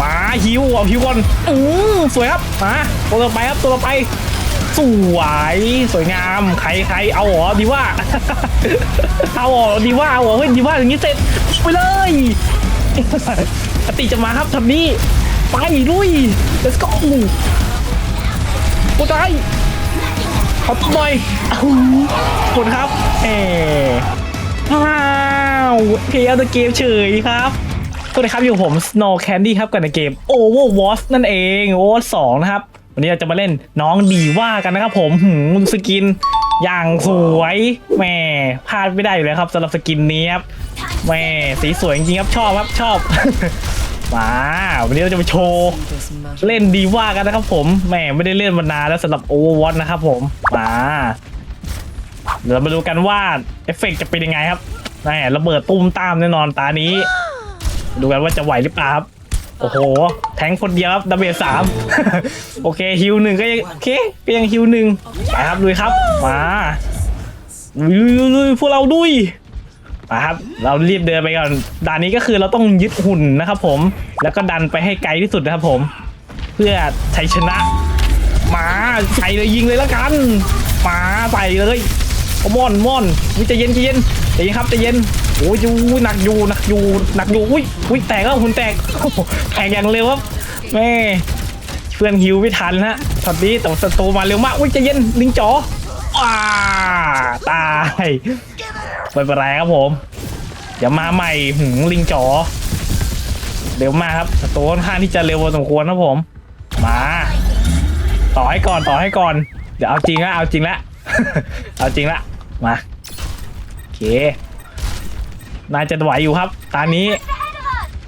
มาฮิวเอาฮิวก่อนอือสวยครับมาตัวต่อไปครับตัวต่อไปสวยสวยงามใครใครเอาหรอดีว่า เอาหรอดีว่าเอาหรอเฮ้ยดีว่าอย่างนี้เสร็จไปเลยอติจะมาครับทำนี้ไปลุย let's go กูตายขอตัวหน่อยกดครับเอว้าวเพย์เอาเกมเฉยครับ สวัสดีครับ อยู่ผม Snow Candy ครับกับในเกม Overwatch นั่นเอง Overwatch 2 นะครับ วันนี้เราจะมาเล่นน้องดีว่ากันนะครับผมหืมสกิน อย่างสวยแหม่พลาดไม่ได้อยู่แล้วครับสำหรับสกินนี้ครับแหม่สีสวยจริงครับชอบครับชอบ มาวันนี้เราจะมาโชว์เล่นดีว่ากันนะครับผมแหมไม่ได้เล่นมานานแล้วสำหรับ Overwatch นะครับผมมาเดี๋ยวเรามาดูกันว่าเอฟเฟกต์จะเป็นยังไงครับแหมระเบิดตุ้มตามแน่นอนตานี้ ดูกันว่าจะไหวหรือเปล่าครับ โอ้โห แทงคนเดียวครับดาเมจสาม โอเคฮิวหนึ่งก็ยังโอเคก็ยังฮิวหนึ่งไปครับลุยครับ มาลุยลุยลุยพวกเราดุยมาครับ เรารีบเดินไปก่อน ด่านนี้ก็คือเราต้องยึดหุ่นนะครับผม แล้วก็ดันไปให้ไกลที่สุดนะครับผม เพื่อชัยชนะ มาใส่เลยยิงเลยแล้วกัน มาใส่เลยโอ้มอนมอนวิใจะเย็นใจะเย็นใจเย็นครับใจเย็น โอ้ยอุ้ยหนักอยู่หนักอยู่หนักอยู่อุ้ยอุ้ยแตกแล้วหุ่นแตกโอ้โหแตกอย่างเร็วครับแม่เพื่อนฮิวไม่ทันฮะช็อตนี้แต่ว่าศัตรูมาเร็วมากอุ้ยใจเย็นลิงจ๋อว้าตายไม่เป็นไรครับผมเดี๋ยวมาใหม่หืมลิงจ๋อเร็วมากครับศัตรูค่อนข้างที่จะเร็วพอสมควรครับผม มา ต่อให้ก่อนต่อให้ก่อน เดี๋ยวเอาจริงละเอาจริงละเอาจริงละมาโอเค น่าจะไหวอยู่ครับตอนนี้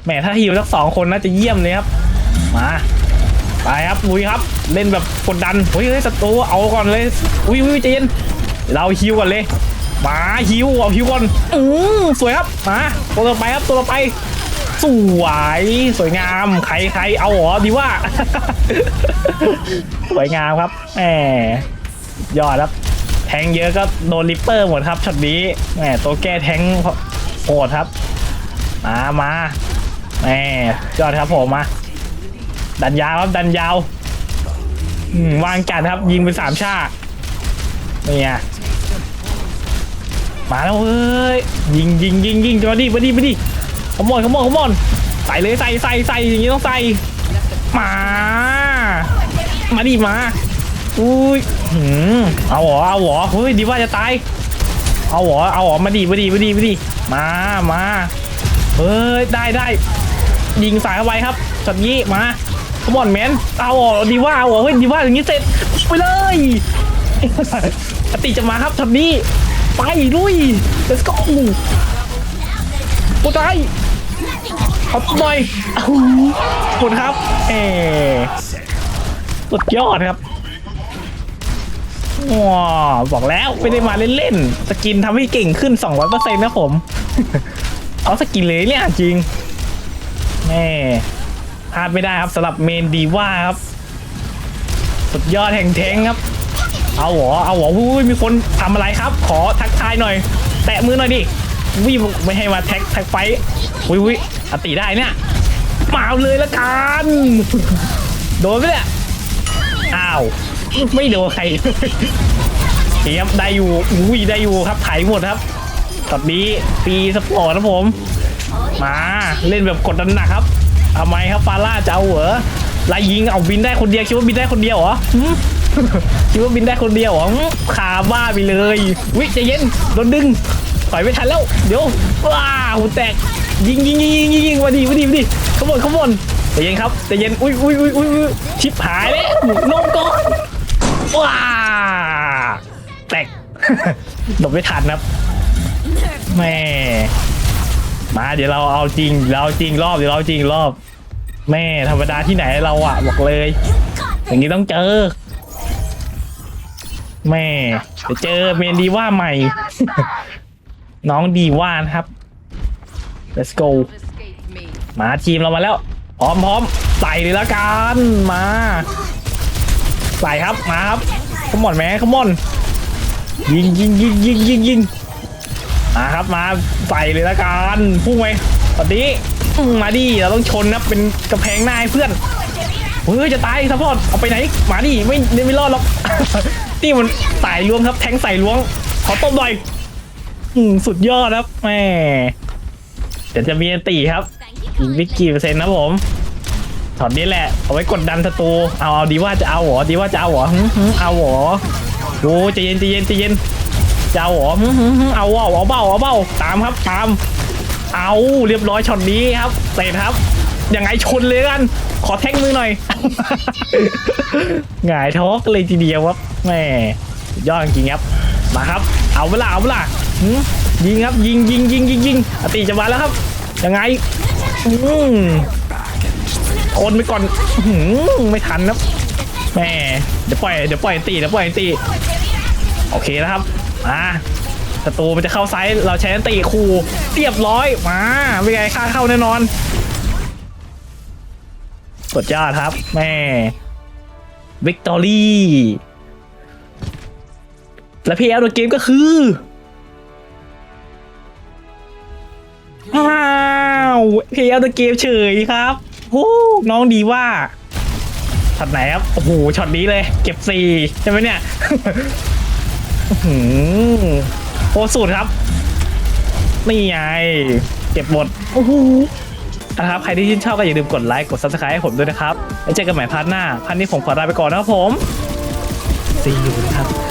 แหมถ้าฮิวสักสองคนน่าจะเยี่ยมเลยครับ มาไปครับลุยครับ เล่นแบบกดดันเฮ้ยเฮ้ยศัตรูเอาก่อนเลยอุ้ยอุ้ยใจเย็นเราฮิวก่อนเลยมาฮิวเอาฮิวก่อนอือสวยครับมาตัวต่อไปครับตัวต่อไป สวยสวยงามใครใครเอาหรอดีว่า สวยงามครับแหมยอดครับแทงเยอะก็โดนริปเปอร์หมดครับช็อตนี้แหมตัวแก้แทง หดครับ มามาแหมยอดครับผมมา ดันยาวครับดันยาววางกันครับ ยิงไปสามชานี่ไงมาแล้วเฮ้ยยิงยิงยิงยิงมาดิมาดิมาดิขมอนขมอนขมอนใส่เลยใส่ใส่ใส่อย่างนี้ต้องใส่มา มาดิมาอุ้ยเอาเหรอเอาเหรอเฮ้ยดีว่าจะตายเอาเหรอเอาเหรอมาดิมาดิมาดิมาดิ มามาเฮ้ยได้ได้ยิงสายเข้าไปครับช็อตนี้มาขมอนแมนเอาเหรอดีว่าเอาเหรอเฮ้ยดีว่าอย่างนี้เสร็จไปเลยอติจะมาครับช็อตนี้ไปลุย let's go กูตายขอบหน่อยอ้าวขอบคุณครับเอสุดยอดครับว้าวบอกแล้วไม่ได้มาเล่นๆ สกินทำให้เก่งขึ้น 200%นะผม เอาสกินเลยเนี่ยจริงแม่พลาดไม่ได้ครับสำหรับเมนดีว่าครับ สุดยอดแห่งเทงครับ เอาหรอเอาหรออุ้ยมีคนทำอะไรครับ ขอทักทายหน่อย แตะมือหน่อยดิวิไม่ให้มาแท็กแท็กไฟวิวิอติได้เนี่ยมาเอาเลยละกันโดนไหมเนี่ยอ้าวไม่โดนใครเทียบได้อยู่อุ้ยได้อยู่ครับไถหมดครับ ตอนนี้ปีสปอร์ตนะผม มาเล่นแบบกดดันหนักครับทำไมครับฟาร่าจะเอาเหรอไล่ยิงเอาบินได้คนเดียวคิดว่าบินได้คนเดียวเหรอหึคิดว่าบินได้คนเดียวเหรอขาบ้าไปเลยวิใจเย็นโดนดึงถอยไม่ทันแล้วเดี๋ยวว้าหูแตกยิงยิงยิงยิงยิงยิงมาดีมาดีมาดีขบวนขบวนใจเย็นครับใจเย็นอุ้ยอุ้ยอุ้ยอุ้ยชิบหายแล้วลงก่อนว้าแตกหลบไม่ทันครับ แม่มาเดี๋ยวเราเอาจริงเราจริงรอบเดี๋ยวเราจริงรอบ แม่ธรรมดาที่ไหนเราอะบอกเลย อย่างนี้ต้องเจอ แม่จะเจอเมนดีว่าใหม่ น้องดีว่านะครับ let's go มาทีมเรามาแล้ว พร้อมพร้อมใส่เลยละกันมาใส่ครับมาครับขมอนแม่ขมอนยิงยิงยิงยิงยิงยิง มาครับมาใส่เลยละกันพุ่งไปตอนนี้มาดิเราต้องชนนะเป็นกระแพงหน้าให้เพื่อนเฮ้ยจะตายซัพพอร์ตเอาไปไหนมาดิไม่ไม่รอดหรอกนี่มันสายล้วงครับ แทงใสายล้วงขอตบหน่อยอืมสุดยอดครับแม่เดี๋ยวจะมีตีครับอีกไม่กี่เปอร์เซ็นต์นะผมช็อตนี้แหละ เอาไว้กดดันศัตรูเอาเอาดีว่าจะเอาหรอดีว่าจะเอาหรอเอาหรอโอ้ใจเย็นใจเย็นใจเย็น เอาหรอเอาเอาเอาเบ้าเอาเบ้าตามครับตาม เอาเรียบร้อยช็อตนี้ครับเตะครับยังไงชนเลยกัน ขอแท่งมือหน่อยหงายท้องเลยทีเดียวครับแม่ยอดจริงครับมาครับ เอาเวลาเอาเวลายิงครับ ยิงยิงยิงยิงยิงอติจะมาแล้วครับยังไงอืมทนไปก่อนอื้อหือไม่ทันครับแม่เดี๋ยวปล่อยเดี๋ยวปล่อยตีเดี๋ยวปล่อยตีโอเคนะครับ มาศัตรูมันจะเข้าไซส์เราใช้อันตีคูเรียบร้อยมาเป็นไงค่าเข้าแน่นอนสดยอดครับ แม่วิกตอรี่และพี่แอลตัวเกมก็คืออ้าวพี่แอลตัวเกมเฉยครับโอ้น้องดีว่าช็อตไหนครับ โอ้โหช็อตนี้เลย เก็บสี่ใช่ไหมเนี่ย อื้อหือโอ้สุดครับ นี่ไง เก็บหมดโอ้โหนะครับ ใครที่ชื่นชอบก็อย่าลืมกดไลค์ กด subscribe ให้ผมด้วยนะครับ แล้วเจอกันใหม่พาร์ทหน้า พาร์ทนี้ผมขอลาไปก่อนนะครับผม see you ครับ